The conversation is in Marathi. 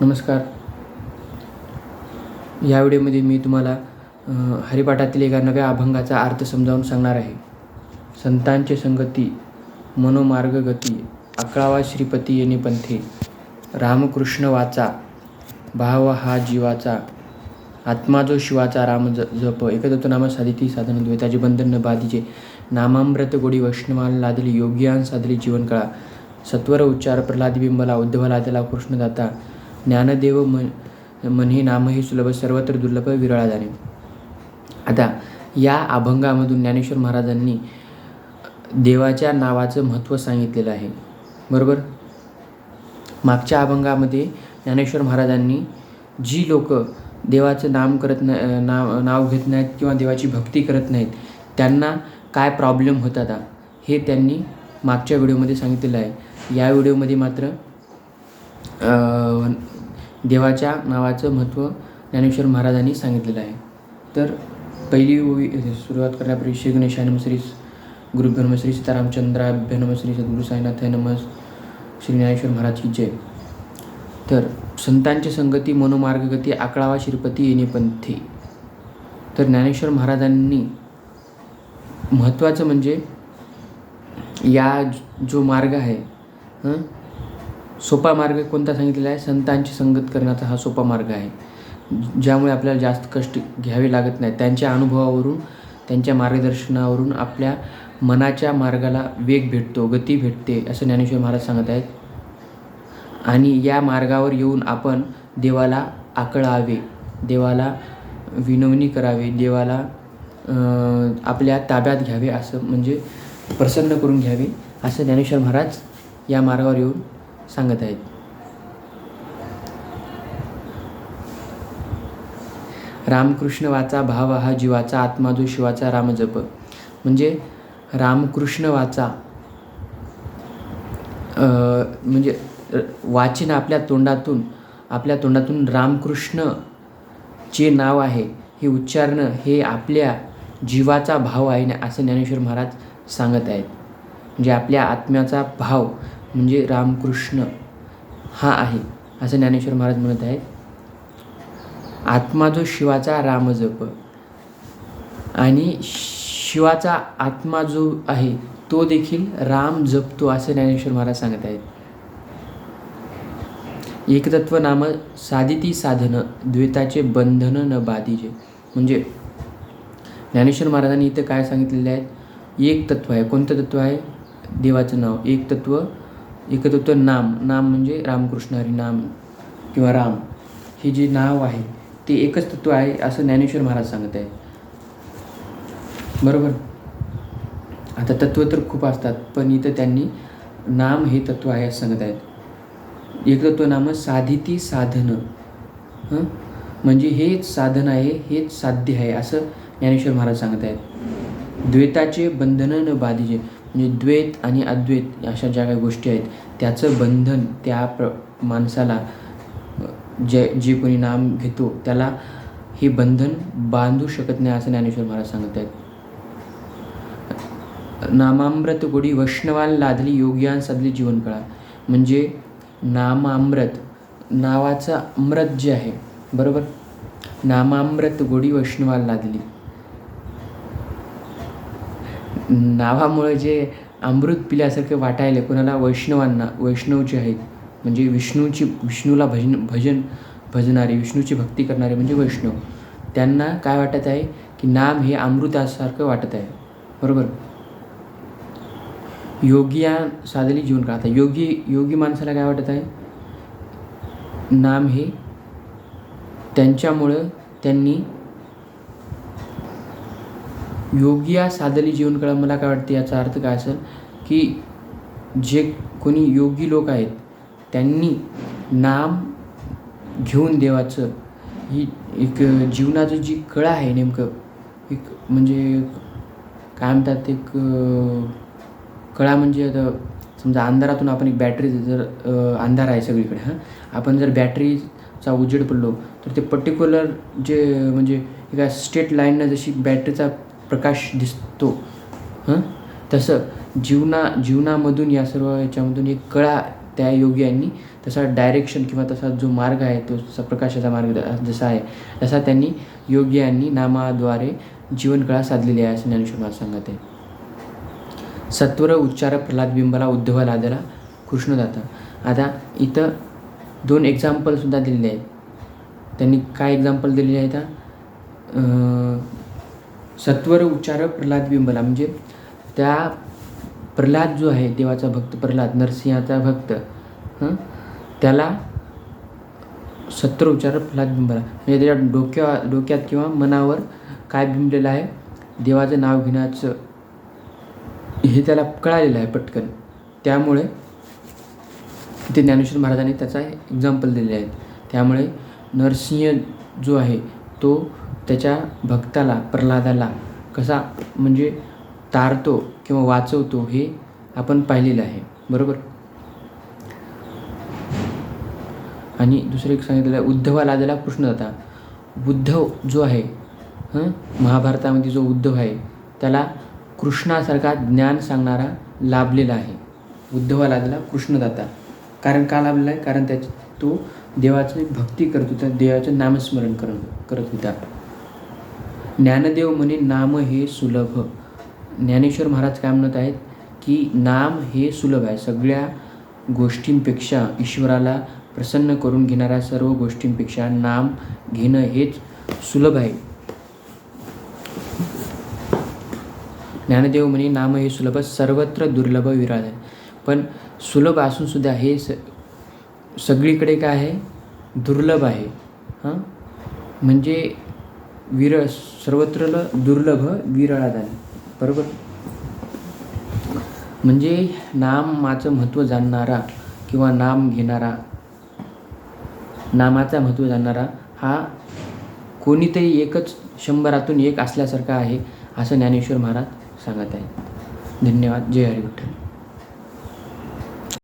नमस्कार. या व्हिडिओमध्ये मी तुम्हाला हरिपाठातील एका नव्या अभंगाचा अर्थ समजावून सांगणार आहे. संतांचे संगती मनोमार्ग गती अकरावा श्रीपती येणे पंथे रामकृष्ण वाचा भाव हा जीवाचा आत्मा जो शिवाचा राम ज जप एकदत्त नाम साधिती साधन द्वैताचे बंधन न बाधीचे नामामृत गोडी वैष्णवाल लादली योग्यान साधली जीवनकळा सत्वर उच्चार प्रल्हाद बिंबला उद्धवला त्याला कृष्णदाता ज्ञानदेव मन म्हणे नामही सुलभ सर्वत्र दुर्लभ विरळा जाणे आता या अभंगामधून ज्ञानेश्वर महाराजांनी देवाच्या नावाचं महत्त्व सांगितलेलं आहे. बरोबर? मागच्या अभंगामध्ये ज्ञानेश्वर महाराजांनी जी लोक देवाचं नाम करत न नाव नाव घेत नाहीत किंवा देवाची भक्ती करत नाहीत त्यांना काय प्रॉब्लेम होतात हे त्यांनी मागच्या व्हिडिओमध्ये सांगितलेलं आहे. या व्हिडिओमध्ये मात्र देवाच्या नावाचं महत्त्व ज्ञानेश्वर महाराजांनी सांगितलेलं आहे. तर पहिली ओवी सुरुवात करण्यापूर्वी श्री गणेशाय नम श्री गुरुभ्यो नम श्री सीतारामचंद्राभ्य नम श्री सद्गुरु साईनाथाय नम. श्री ज्ञानेश्वर महाराज की जय. तर संतांची संगती मनोमार्गगती आकळावा श्रीपती येणे पंथी. तर ज्ञानेश्वर महाराजांनी महत्त्वाचं म्हणजे या जो मार्ग आहे हं, सोपा मार्ग कोणता सांगितलेला आहे? संतांची संगत करण्याचा हा सोपा मार्ग आहे. ज्यामुळे आपल्याला जास्त कष्ट घ्यावे लागत नाही त्यांच्या अनुभवावरून त्यांच्या मार्गदर्शनावरून आपल्या मनाच्या मार्गाला वेग भेटतो गती भेटते असं ज्ञानेश्वर महाराज सांगत आहेत. आणि या मार्गावर येऊन आपण देवाला आकळावे देवाला विनवणी करावे देवाला आपल्या ताब्यात घ्यावे असं म्हणजे प्रसन्न करून घ्यावे असं ज्ञानेश्वर महाराज या मार्गावर येऊन सांगत आहेत. रामकृष्ण वाचा भाव हा जीवाचा आत्मा जो शिवाचा राम जप. म्हणजे रामकृष्ण वाचा म्हणजे वाचन आपल्या तोंडातून आपल्या तोंडातून रामकृष्ण जे नाव आहे हे उच्चारणं हे आपल्या जीवाचा भाव आहे ना असं ज्ञानेश्वर महाराज सांगत आहेत. म्हणजे आपल्या आत्म्याचा भाव म्हणजे रामकृष्ण हा आहे असं ज्ञानेश्वर महाराज म्हणत आहेत. आत्मा जो शिवाचा रामजप आणि शिवाचा आत्मा जो आहे तो देखील राम जपतो असं ज्ञानेश्वर महाराज सांगत आहेत. एकतत्व नाम साधिती साधन द्वैताचे बंधन न बाधीचे म्हणजे ज्ञानेश्वर महाराजांनी इथं काय सांगितलेले आहेत एक तत्व आहे. कोणतं तत्व आहे? देवाचं नाव. एक तत्व एकत्र होतं नाम नाम म्हणजे रामकृष्ण हरी नाम किंवा राम. हे जे नाव आहे ते एकच तत्व आहे असं ज्ञानेश्वर महाराज सांगत आहे बरोबर? आता तत्व तर खूप असतात पण इथं त्यांनी नाम हे तत्व आहे असं सांगत आहेत. एकतत्व नाम साधिती साधनं. हं? म्हणजे हेच साधन आहे हेच साध्य आहे असं ज्ञानेश्वर महाराज सांगत आहेत. द्वैताचे बंधनं न बाधीचे म्हणजे द्वैत आणि अद्वैत अशा ज्या काही गोष्टी आहेत त्याचं बंधन त्या प्र माणसाला जे जे कोणी नाम घेतो त्याला हे बंधन बांधू शकत नाही असं ज्ञानेश्वर महाराज सांगत आहेत. नामामृत गोडी वैष्णवाल लादली योग्यान साधली जीवनकळा म्हणजे नामामृत नावाचं अमृत जे आहे बरोबर? नामामृत गोडी वैष्णवाल लादली. नावामुळे जे अमृत पिल्यासारखं वाटायले कोणाला वैष्णवांना वैष्णव जे आहेत म्हणजे विष्णूची विष्णूला भजन भजन भजणारे विष्णूची भक्ती करणारे म्हणजे वैष्णव. त्यांना काय वाटत आहे? की नाम हे अमृतासारखं वाटत आहे. बरोबर? योगिया साधली जीवन काळात आता योगी योगी माणसाला काय वाटत आहे? नाम हे त्यांच्यामुळं त्यांनी योगिया साधली जीवनकळा मला काय वाटते याचा अर्थ काय असेल की जे कोणी योगी लोक आहेत त्यांनी नाम घेऊन देवाचं ही एक जीवनाचं जी कळा आहे नेमकं एक म्हणजे काय म्हणतात एक कळा म्हणजे आता समजा अंधारातून आपण एक बॅटरी जर अंधार आहे सगळीकडे हां? आपण जर बॅटरीचा उजेड पडलो तर ते पर्टिक्युलर जे म्हणजे एका स्टेट लाईननं जशी बॅटरीचा प्रकाश दिसतो. हं? तसं जीवना जीवनामधून या सर्व याच्यामधून एक कळा त्या योगी यांनी तसा डायरेक्शन किंवा तसा जो मार्ग आहे तो तसा प्रकाशाचा मार्ग जसा आहे तसा त्यांनी योगी यांनी नामाद्वारे जीवनकळा साधलेली आहे असं ज्ञानेश्वर महाराज सांगत आहे. सत्वर उच्चार प्रल्हाद बिंबाला लादला कृष्णदाता. आता इथं दोन एक्झाम्पलसुद्धा दिलेले आहेत. त्यांनी काय एक्झाम्पल दिलेले आहेत? सत्वर उच्चार प्रल्हाद बिंबला म्हणजे त्या प्रल्हाद जो आहे देवाचा भक्त प्रल्हाद नरसिंहाचा भक्त हं? त्याला सत्वर उच्चार प्रल्हाद बिंबला म्हणजे त्याच्या डोक्या डोक्यात किंवा मनावर काय बिंबलेलं आहे? देवाचं नाव घेण्याचं हे त्याला कळालेलं आहे पटकन. त्यामुळे ते ज्ञानेश्वर महाराजांनी त्याचा एक्झाम्पल दिले आहेत त्यामुळे नरसिंह जो आहे तो त्याच्या भक्ताला प्रल्हादाला कसा म्हणजे तारतो किंवा वाचवतो हे आपण पाहिलेलं आहे. बरोबर? आणि दुसरं एक सांगितलेलं आहे उद्धवाला आलेला कृष्णदाता उद्धव जो आहे हं महाभारतामध्ये जो उद्धव आहे त्याला कृष्णासारखा ज्ञान सांगणारा लाभलेला आहे. उद्धवाला आलेला कृष्णदाता. कारण का लाभलेला आहे? कारण त्याच तो देवाची भक्ती करत होता देवाचं नामस्मरण करत करत होता. ज्ञानदेव म्हणे नाम हे सुलभ. ज्ञानेश्वर महाराज काय म्हणत आहेत की नाम हे सुलभ आहे. सगळ्या गोष्टींपेक्षा ईश्वराला प्रसन्न करून घेणाऱ्या सर्व गोष्टींपेक्षा नाम घेणं हेच सुलभ आहे. ज्ञानदेव म्हणे नाम हे सुलभ सर्वत्र दुर्लभ विराज आहे पण सुलभ असून सुद्धा हे स सगळीकडे काय आहे? दुर्लभ आहे. हां? म्हणजे विरळ सर्वत्र ल- दुर्लभ विरळा झाले बरोबर? म्हणजे नामाचं महत्त्व जाणणारा किंवा नाम घेणारा नामाचा महत्त्व जाणणारा हा कोणीतरी एकच शंभरातून एक असल्यासारखा आहे असं ज्ञानेश्वर महाराज सांगत आहे धन्यवाद. जय हरी विठ्ठल